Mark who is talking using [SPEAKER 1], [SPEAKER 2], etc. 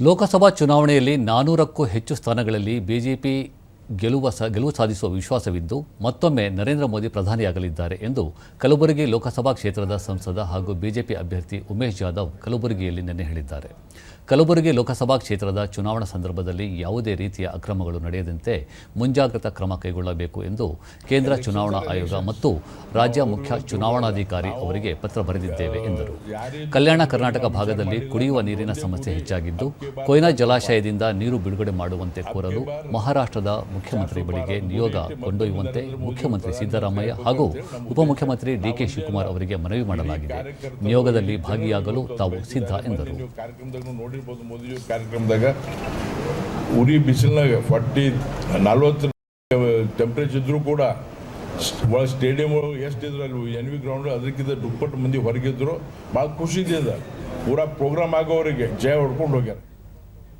[SPEAKER 1] ಲೋಕಸಭಾ ಚುನಾವಣೆಯಲ್ಲಿ ನಾನೂರಕ್ಕೂ ಹೆಚ್ಚು ಸ್ಥಾನಗಳಲ್ಲಿ ಬಿಜೆಪಿ ಗೆಲುವ ಸ, ಗೆಲುವು ಸಾಧಿಸುವ ವಿಶ್ವಾಸವಿದ್ದು ಮತ್ತೊಮ್ಮೆ ನರೇಂದ್ರ ಮೋದಿ ಪ್ರಧಾನಿಯಾಗಲಿದ್ದಾರೆ ಎಂದು ಕಲಬುರಗಿ ಲೋಕಸಭಾ ಕ್ಷೇತ್ರದ ಸಂಸದ ಹಾಗೂ ಬಿಜೆಪಿ ಅಭ್ಯರ್ಥಿ ಉಮೇಶ್ ಜಾಧವ್ ಕಲಬುರಗಿಯಲ್ಲಿ ನಿನ್ನೆ ಹೇಳಿದ್ದಾರೆ. ಕಲಬುರಗಿ ಲೋಕಸಭಾ ಕ್ಷೇತ್ರದ ಚುನಾವಣಾ ಸಂದರ್ಭದಲ್ಲಿ ಯಾವುದೇ ರೀತಿಯ ಅಕ್ರಮಗಳು ನಡೆಯದಂತೆ ಮುಂಜಾಗ್ರತಾ ಕ್ರಮ ಕೈಗೊಳ್ಳಬೇಕು ಎಂದು ಕೇಂದ್ರ ಚುನಾವಣಾ ಆಯೋಗ ಮತ್ತು ರಾಜ್ಯ ಮುಖ್ಯ ಚುನಾವಣಾಧಿಕಾರಿ ಅವರಿಗೆ ಪತ್ರ ಬರೆದಿದ್ದೇವೆ ಎಂದರು. ಕಲ್ಯಾಣ ಕರ್ನಾಟಕ ಭಾಗದಲ್ಲಿ ಕುಡಿಯುವ ನೀರಿನ ಸಮಸ್ಯೆ ಹೆಚ್ಚಾಗಿದ್ದು ಕೊಯ್ನಾ ಜಲಾಶಯದಿಂದ ನೀರು ಬಿಡುಗಡೆ ಮಾಡುವಂತೆ ಕೋರಲು ಮಹಾರಾಷ್ಟ್ರದ ಮುಖ್ಯಮಂತ್ರಿ ಬಳಿಗೆ ನಿಯೋಗ ಕೊಂಡೊಯ್ಯುವಂತೆ ಮುಖ್ಯಮಂತ್ರಿ ಸಿದ್ದರಾಮಯ್ಯ ಹಾಗೂ ಉಪಮುಖ್ಯಮಂತ್ರಿ ಡಿಕೆ ಶಿವಕುಮಾರ್ ಅವರಿಗೆ ಮನವಿ ಮಾಡಲಾಗಿದೆ. ನಿಯೋಗದಲ್ಲಿ ಭಾಗಿಯಾಗಲು ತಾವು ಸಿದ್ಧ ಎಂದರು.
[SPEAKER 2] ಉರಿ ಬಿಸಿಲಿನಾಗ ಫಾರ್ಟಿ ನಲ್ವತ್ತು ಟೆಂಪ್ರೇಚರ್ ಇದ್ರೂ ಕೂಡ ಒಳ ಸ್ಟೇಡಿಯಂ ಎಷ್ಟಿದ್ರು ಅಲ್ಲಿ ಎನ್ ವಿ ಗ್ರೌಂಡ್ ಅದಕ್ಕಿಂತ ದುಪ್ಪಟ್ಟು ಮಂದಿ ಹೊರಗಿದ್ರು ಭಾಳ ಖುಷಿ ಇದೆ ಪೂರಾ ಪ್ರೋಗ್ರಾಮ್ ಆಗೋವರೆಗೆ ಜಯ ಹೊಡ್ಕೊಂಡು ಹೋಗ್ಯಾರ.